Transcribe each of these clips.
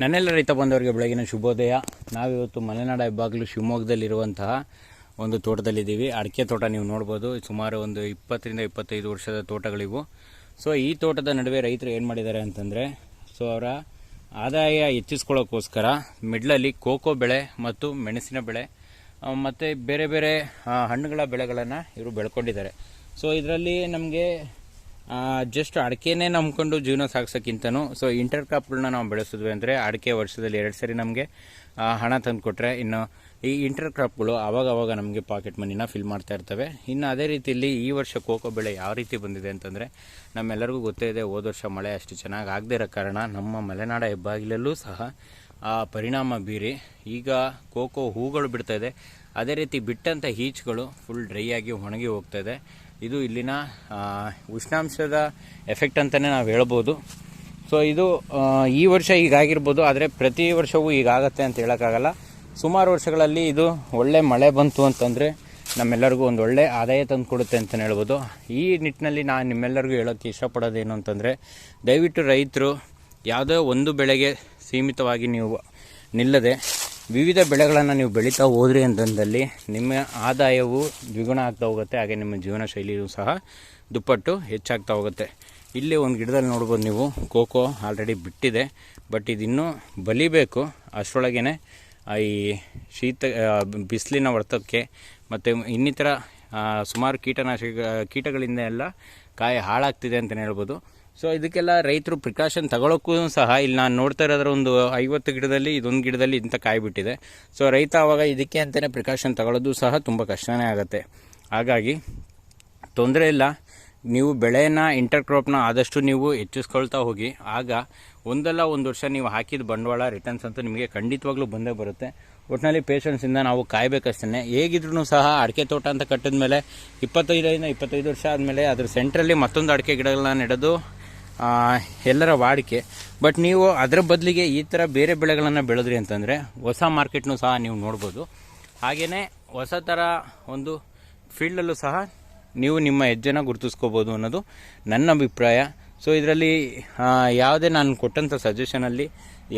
ನನ್ನೆಲ್ಲ ರೈತ ಬಂದವರಿಗೆ ಬೆಳಗಿನ ಶುಭೋದಯ. ನಾವಿವತ್ತು ಮಲೆನಾಡ ಹೆಬ್ಬಾಗಲು ಶಿವಮೊಗ್ಗದಲ್ಲಿರುವಂತಹ ಒಂದು ತೋಟದಲ್ಲಿದ್ದೀವಿ. ಅಡಿಕೆ ತೋಟ ನೀವು ನೋಡ್ಬೋದು. ಸುಮಾರು ಒಂದು ಇಪ್ಪತ್ತರಿಂದ ಇಪ್ಪತ್ತೈದು ವರ್ಷದ ತೋಟಗಳಿವು. ಸೊ ಈ ತೋಟದ ನಡುವೆ ರೈತರು ಏನು ಮಾಡಿದ್ದಾರೆ ಅಂತಂದರೆ ಸೊ ಅವರ ಆದಾಯ ಹೆಚ್ಚಿಸ್ಕೊಳ್ಳೋಕ್ಕೋಸ್ಕರ ಮಿಡ್ಲಲ್ಲಿ ಕೋಕೋ ಬೆಳೆ ಮತ್ತು ಮೆಣಸಿನ ಬೆಳೆ ಮತ್ತು ಮತ್ತೆ ಬೇರೆ ಬೇರೆ ಹಣ್ಣುಗಳ ಬೆಳೆಗಳನ್ನು ಇವರು ಬೆಳ್ಕೊಂಡಿದ್ದಾರೆ. ಸೊ ಇದರಲ್ಲಿ ನಮಗೆ ಜಸ್ಟ್ ಅಡಿಕೆನೇ ನಂಬ್ಕೊಂಡು ಜೀವನ ಸಾಗಿಸೋಕ್ಕಿಂತನೂ ಸೊ ಇಂಟರ್ ಕ್ರಾಪ್ಗಳನ್ನ ನಾವು ಬೆಳೆಸಿದ್ವಿ ಅಂದರೆ ಅಡಿಕೆ ವರ್ಷದಲ್ಲಿ ಎರಡು ಸರಿ ನಮಗೆ ಹಣ ತಂದು ಕೊಟ್ಟರೆ ಇನ್ನು ಈ ಇಂಟರ್ ಕ್ರಾಪ್ಗಳು ಆವಾಗ ನಮಗೆ ಪಾಕೆಟ್ ಮನಿನ ಫಿಲ್ ಮಾಡ್ತಾ ಇರ್ತವೆ. ಇನ್ನು ಅದೇ ರೀತಿಯಲ್ಲಿ ಈ ವರ್ಷ ಕೋಕೋ ಬೆಳೆ ಯಾವ ರೀತಿ ಬಂದಿದೆ ಅಂತಂದರೆ, ನಮ್ಮೆಲ್ಲರಿಗೂ ಗೊತ್ತೇ ಇದೆ ಹೋದ ವರ್ಷ ಮಳೆ ಅಷ್ಟು ಚೆನ್ನಾಗಿ ಆಗದೇ ಇರೋ ಕಾರಣ ನಮ್ಮ ಮಲೆನಾಡ ಹೆಬ್ಬಾಗಿಲಲ್ಲೂ ಸಹ ಆ ಪರಿಣಾಮ ಬೀರಿ ಈಗ ಕೋಕೋ ಹೂಗಳು ಬಿಡ್ತಾ ಇದೆ. ಅದೇ ರೀತಿ ಬಿಟ್ಟಂಥ ಈಚ್ಗಳು ಫುಲ್ ಡ್ರೈ ಆಗಿ ಒಣಗಿ ಹೋಗ್ತಾ ಇದೆ. ಇದು ಇಲ್ಲಿನ ಉಷ್ಣಾಂಶದ ಎಫೆಕ್ಟ್ ಅಂತಲೇ ನಾವು ಹೇಳ್ಬೋದು. ಸೊ ಇದು ಈ ವರ್ಷ ಈಗಾಗಿರ್ಬೋದು ಆದರೆ ಪ್ರತಿ ವರ್ಷವೂ ಈಗಾಗತ್ತೆ ಅಂತ ಹೇಳೋಕ್ಕಾಗಲ್ಲ. ಸುಮಾರು ವರ್ಷಗಳಲ್ಲಿ ಇದು ಒಳ್ಳೆ ಮಳೆ ಬಂತು ಅಂತಂದರೆ ನಮ್ಮೆಲ್ಲರಿಗೂ ಒಂದು ಒಳ್ಳೆ ಆದಾಯ ತಂದು ಕೊಡುತ್ತೆ ಅಂತಲೇ ಹೇಳ್ಬೋದು. ಈ ನಿಟ್ಟಿನಲ್ಲಿ ನಾನು ನಿಮ್ಮೆಲ್ಲರಿಗೂ ಹೇಳೋಕ್ಕೆ ಇಷ್ಟಪಡೋದೇನು ಅಂತಂದರೆ, ದಯವಿಟ್ಟು ರೈತರು ಯಾವುದೋ ಒಂದು ಬೆಳೆಗೆ ಸೀಮಿತವಾಗಿ ನೀವು ನಿಲ್ಲದೆ ವಿವಿಧ ಬೆಳೆಗಳನ್ನು ನೀವು ಬೆಳೀತಾ ಹೋದ್ರಿ ಅಂತಂದಲ್ಲಿ ನಿಮ್ಮ ಆದಾಯವು ದ್ವಿಗುಣ ಆಗ್ತಾ ಹೋಗುತ್ತೆ, ಹಾಗೆ ನಿಮ್ಮ ಜೀವನ ಶೈಲಿಯೂ ಸಹ ದುಪ್ಪಟ್ಟು ಹೆಚ್ಚಾಗ್ತಾ ಹೋಗುತ್ತೆ. ಇಲ್ಲಿ ಒಂದು ಗಿಡದಲ್ಲಿ ನೋಡ್ಬೋದು ನೀವು, ಕೋಕೋ ಆಲ್ರೆಡಿ ಬಿಟ್ಟಿದೆ ಬಟ್ ಇದಿನ್ನೂ ಬಲಿಬೇಕು. ಅಷ್ಟರೊಳಗೇ ಈ ಶೀತ ಬಿಸಿಲಿನ ಹೊಡೆತಕ್ಕೆ ಮತ್ತು ಇನ್ನಿತರ ಸುಮಾರು ಕೀಟನಾಶಕ, ಕೀಟಗಳಿಂದ ಎಲ್ಲ ಕಾಯಿ ಹಾಳಾಗ್ತಿದೆ ಅಂತಲೇ ಹೇಳ್ಬೋದು. ಸೊ ಇದಕ್ಕೆಲ್ಲ ರೈತರು ಪ್ರಿಕಾಷನ್ ತಗೊಳ್ಳೋಕ್ಕೂ ಸಹ ಇಲ್ಲಿ ನಾನು ನೋಡ್ತಾ ಇರೋದ್ರ ಒಂದು ಐವತ್ತು ಗಿಡದಲ್ಲಿ, ಇದೊಂದು ಗಿಡದಲ್ಲಿ ಇಂಥ ಕಾಯಿ ಬಿಟ್ಟಿದೆ. ಸೊ ರೈತ ಆವಾಗ ಇದಕ್ಕೆ ಅಂತಲೇ ಪ್ರಿಕಾಷನ್ ತಗೊಳ್ಳೋದು ಸಹ ತುಂಬ ಕಷ್ಟನೇ ಆಗುತ್ತೆ. ಹಾಗಾಗಿ, ತೊಂದರೆ ಇಲ್ಲ. ನೀವು ಬೆಳೆಯನ್ನು ಇಂಟರ್ ಕ್ರಾಪ್ನ ಆದಷ್ಟು ನೀವು ಹೆಚ್ಚಿಸ್ಕೊಳ್ತಾ ಹೋಗಿ. ಆಗ ಒಂದಲ್ಲ ಒಂದು ವರ್ಷ ನೀವು ಹಾಕಿದ ಬಂಡವಾಳ ರಿಟರ್ನ್ಸ್ ಅಂತೂ ನಿಮಗೆ ಖಂಡಿತವಾಗ್ಲೂ ಬಂದೇ ಬರುತ್ತೆ. ಒಟ್ಟಿನಲ್ಲಿ ಪೇಷನ್ಸಿಂದ ನಾವು ಕಾಯಬೇಕಷ್ಟೇ ಹೇಗಿದ್ರು ಸಹ ಅಡಿಕೆ ತೋಟ ಅಂತ ಕಟ್ಟಿದ ಮೇಲೆ ಇಪ್ಪತ್ತೈದರಿಂದ ಇಪ್ಪತ್ತೈದು ವರ್ಷ ಆದಮೇಲೆ ಅದ್ರ ಸೆಂಟ್ರಲ್ಲಿ ಮತ್ತೊಂದು ಅಡಿಕೆ ಗಿಡಗಳನ್ನ ನೆಡೋದು ಎಲ್ಲರ ವಾಡಿಕೆ. ಬಟ್ ನೀವು ಅದರ ಬದಲಿಗೆ ಈ ಥರ ಬೇರೆ ಬೆಳೆಗಳನ್ನು ಬೆಳೆದ್ರಿ ಅಂತಂದರೆ ಹೊಸ ಮಾರ್ಕೆಟ್ನೂ ಸಹ ನೀವು ನೋಡ್ಬೋದು. ಹಾಗೆಯೇ ಹೊಸ ಥರ ಒಂದು ಫೀಲ್ಡಲ್ಲೂ ಸಹ ನೀವು ನಿಮ್ಮ ಹೆಜ್ಜೆನ ಗುರುತಿಸ್ಕೋಬೋದು ಅನ್ನೋದು ನನ್ನ ಅಭಿಪ್ರಾಯ. ಸೊ ಇದರಲ್ಲಿ ಯಾವುದೇ ನಾನು ಕೊಟ್ಟಂಥ ಸಜೆಷನಲ್ಲಿ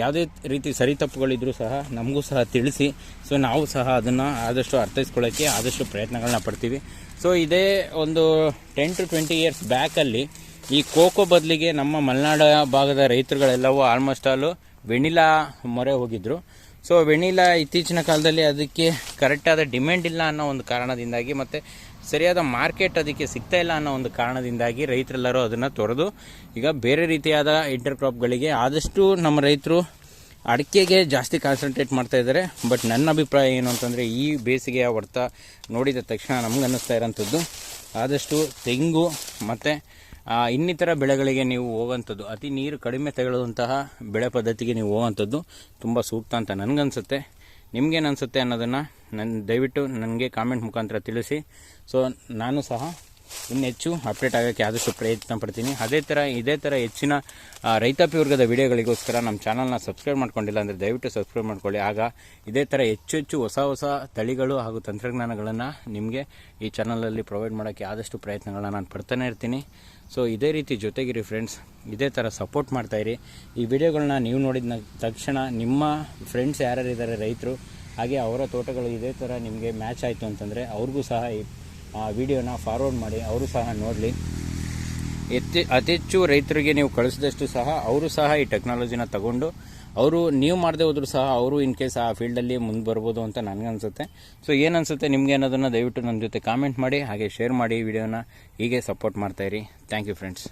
ಯಾವುದೇ ರೀತಿ ಸರಿ ತಪ್ಪುಗಳಿದ್ರೂ ಸಹ ನಮಗೂ ಸಹ ತಿಳಿಸಿ. ಸೊ ನಾವು ಸಹ ಅದನ್ನು ಆದಷ್ಟು ಅರ್ಥೈಸ್ಕೊಳ್ಳೋಕ್ಕೆ ಆದಷ್ಟು ಪ್ರಯತ್ನಗಳನ್ನ ಪಡ್ತೀವಿ. ಸೊ ಇದೇ ಒಂದು ಟೆನ್ ಟು ಟ್ವೆಂಟಿ ಇಯರ್ಸ್ ಬ್ಯಾಕಲ್ಲಿ ಈ ಕೋಕೋ ಬದಲಿಗೆ ನಮ್ಮ ಮಲೆನಾಡ ಭಾಗದ ರೈತರುಗಳೆಲ್ಲವೂ ಆಲ್ಮೋಸ್ಟ್ ಆಲು ವೆನಿಲಾ ಮೊರೆ ಹೋಗಿದ್ರು. ಸೊ ವೆನಿಲಾ ಇತ್ತೀಚಿನ ಕಾಲದಲ್ಲಿ ಅದಕ್ಕೆ ಕರೆಕ್ಟಾದ ಡಿಮ್ಯಾಂಡ್ ಇಲ್ಲ ಅನ್ನೋ ಒಂದು ಕಾರಣದಿಂದಾಗಿ ಮತ್ತು ಸರಿಯಾದ ಮಾರ್ಕೆಟ್ ಅದಕ್ಕೆ ಸಿಗ್ತಾ ಇಲ್ಲ ಅನ್ನೋ ಒಂದು ಕಾರಣದಿಂದಾಗಿ ರೈತರೆಲ್ಲರೂ ಅದನ್ನು ತೊರೆದು ಈಗ ಬೇರೆ ರೀತಿಯಾದ ಇಂಟರ್ ಕ್ರಾಪ್ಗಳಿಗೆ ಆದಷ್ಟು ನಮ್ಮ ರೈತರು ಅಡಿಕೆಗೆ ಜಾಸ್ತಿ ಕಾನ್ಸಂಟ್ರೇಟ್ ಮಾಡ್ತಾ ಇದ್ದಾರೆ. ಬಟ್ ನನ್ನ ಅಭಿಪ್ರಾಯ ಏನು ಅಂತಂದರೆ ಈ ಬೇಸಿಗೆಯ ಹೊಡೆತ ನೋಡಿದ ತಕ್ಷಣ ನಮ್ಗೆ ಅನ್ನಿಸ್ತಾ ಇರೋಂಥದ್ದು. ಆದಷ್ಟು ತೆಂಗು ಮತ್ತು ಇನ್ನಿತರ ಬೆಳೆಗಳಿಗೆ ನೀವು ಹೋಗುವಂಥದ್ದು, ಅತಿ ನೀರು ಕಡಿಮೆ ತಗೊಳ್ಳುವಂತಹ ಬೆಳೆ ಪದ್ಧತಿಗೆ ನೀವು ಹೋಗುವಂಥದ್ದು ತುಂಬ ಸೂಕ್ತ ಅಂತ ನನಗನ್ಸುತ್ತೆ. ನಿಮ್ಗೇನು ಅನಿಸುತ್ತೆ ಅನ್ನೋದನ್ನು ನನ್ನ ದಯವಿಟ್ಟು ನನಗೆ ಕಾಮೆಂಟ್ ಮುಖಾಂತರ ತಿಳಿಸಿ. ಸೊ ನಾನು ಸಹ ಇನ್ನು ಹೆಚ್ಚು ಅಪ್ಡೇಟ್ ಆಗೋಕ್ಕೆ ಆದಷ್ಟು ಪ್ರಯತ್ನ ಪಡ್ತೀನಿ. ಅದೇ ಥರ ಇದೇ ಥರ ಹೆಚ್ಚಿನ ರೈತಾಪಿ ವರ್ಗದ ವಿಡಿಯೋಗಳಿಗೋಸ್ಕರ ನಮ್ಮ ಚಾನಲ್ನ ಸಬ್ಸ್ಕ್ರೈಬ್ ಮಾಡ್ಕೊಂಡಿಲ್ಲ ಅಂದರೆ ದಯವಿಟ್ಟು ಸಬ್ಸ್ಕ್ರೈಬ್ ಮಾಡ್ಕೊಳ್ಳಿ. ಆಗ ಇದೇ ಥರ ಹೆಚ್ಚು ಹೆಚ್ಚು ಹೊಸ ಹೊಸ ತಳಿಗಳು ಹಾಗೂ ತಂತ್ರಜ್ಞಾನಗಳನ್ನು ನಿಮಗೆ ಈ ಚಾನಲಲ್ಲಿ ಪ್ರೊವೈಡ್ ಮಾಡೋಕ್ಕೆ ಆದಷ್ಟು ಪ್ರಯತ್ನಗಳನ್ನ ನಾನು ಪಡ್ತಾನೆ ಇರ್ತೀನಿ. ಸೊ ಇದೇ ರೀತಿ ಜೊತೆಗಿರಿ ಫ್ರೆಂಡ್ಸ್ ಇದೇ ಥರ ಸಪೋರ್ಟ್ ಮಾಡ್ತಾಯಿರಿ ಈ ವಿಡಿಯೋಗಳನ್ನ ನೀವು ನೋಡಿದ ತಕ್ಷಣ ನಿಮ್ಮ ಫ್ರೆಂಡ್ಸ್ ಯಾರ್ಯಾರು ಇದ್ದಾರೆ ರೈತರು, ಹಾಗೆ ಅವರ ತೋಟಗಳು ಇದೇ ಥರ ನಿಮಗೆ ಮ್ಯಾಚ್ ಆಯಿತು ಅಂತಂದರೆ ಅವ್ರಿಗೂ ಸಹ ಈ ಆ ವಿಡಿಯೋನ ಫಾರ್ವರ್ಡ್ ಮಾಡಿ, ಅವರು ಸಹ ನೋಡಲಿ. ಎತ್ತಿ, ಅತಿ ಹೆಚ್ಚು ರೈತರಿಗೆ ನೀವು ಕಳಿಸಿದಷ್ಟು ಸಹ ಅವರು ಸಹ ಈ ಟೆಕ್ನಾಲಜಿನ ತಗೊಂಡು, ಅವರು ನೀವು ಮಾಡದೆ ಹೋದರೂ ಸಹ ಅವರು ಇನ್ ಕೇಸ್ ಆ ಫೀಲ್ಡಲ್ಲಿ ಮುಂದೆ ಬರ್ಬೋದು ಅಂತ ನನಗನ್ಸುತ್ತೆ ಸೊ ಏನನ್ಸುತ್ತೆ ನಿಮಗೆ ಅನ್ನೋದನ್ನು ದಯವಿಟ್ಟು ನನ್ನ ಜೊತೆ ಕಾಮೆಂಟ್ ಮಾಡಿ, ಹಾಗೆ ಶೇರ್ ಮಾಡಿ ವಿಡಿಯೋನ ಹೀಗೆ ಸಪೋರ್ಟ್ ಮಾಡ್ತಾಯಿರಿ ಥ್ಯಾಂಕ್ ಯು ಫ್ರೆಂಡ್ಸ್